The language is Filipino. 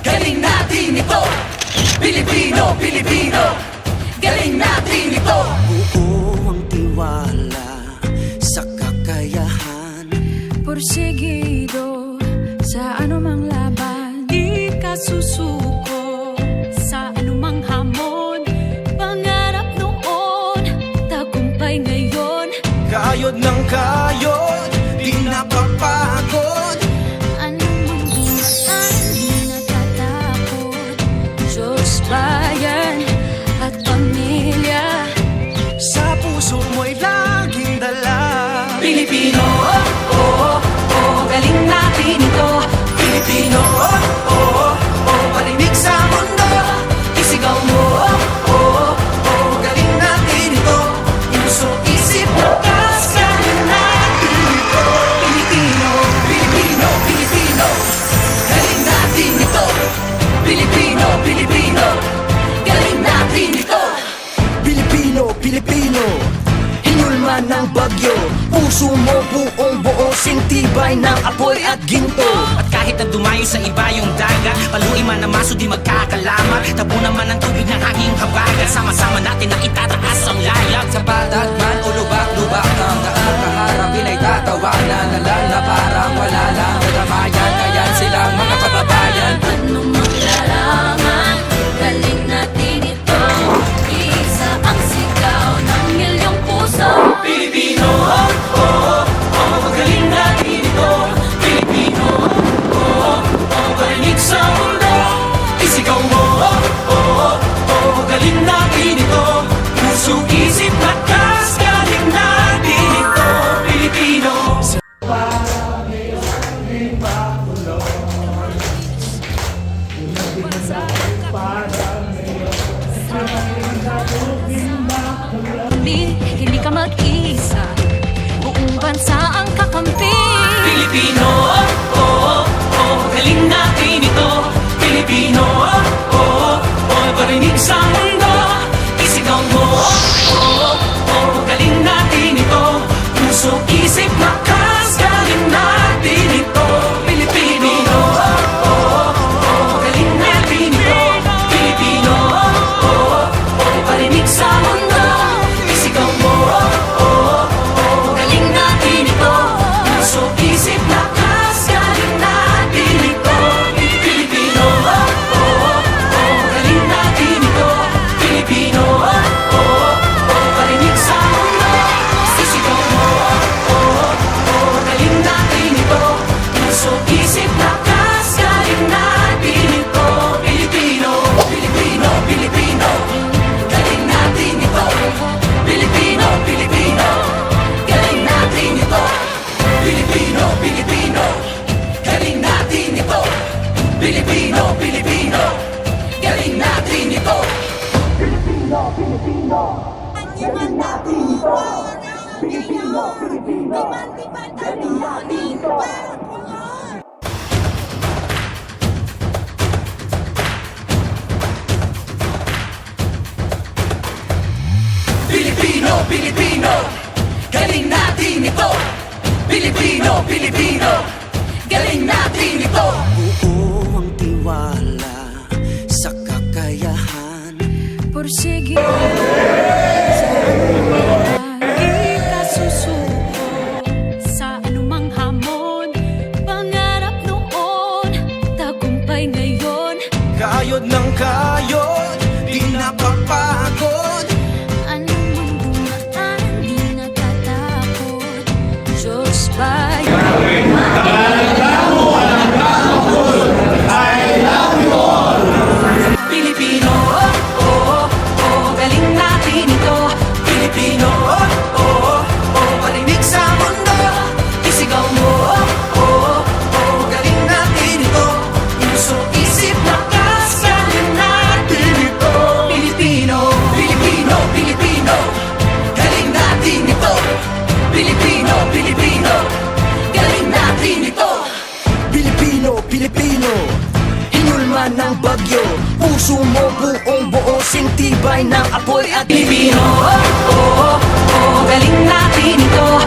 Galing natin ito. Pilipino, Pilipino. Galing natin ito. Buo ang tiwala Sa kakayahan. Porsige Filipino. bagyo. Puso mo buong buo Sintibay ng apoy at ginto. At kahit na dumayo sa iba yung daga Paluin man ang maso di magkakalama Tabo naman ang tubig ng hanging habagat Sama-sama natin na itatawa ka mag-isa. Buong bansa ang kakampi. Pilipino, oh, oh, oh, galing Pilipino, Pilipino. Galing natin ito. Pilipino, Pilipino. Galing natin ito. Buo ang tiwala sa kakayahan. Porsige sa Sa anumang hamon. Pangarap noon Tagumpay ngayon. Kayod ng kayod puso mo buong buo Sintibay ng apoy at Pilipino Oh, oh, oh, oh, galing natin ito.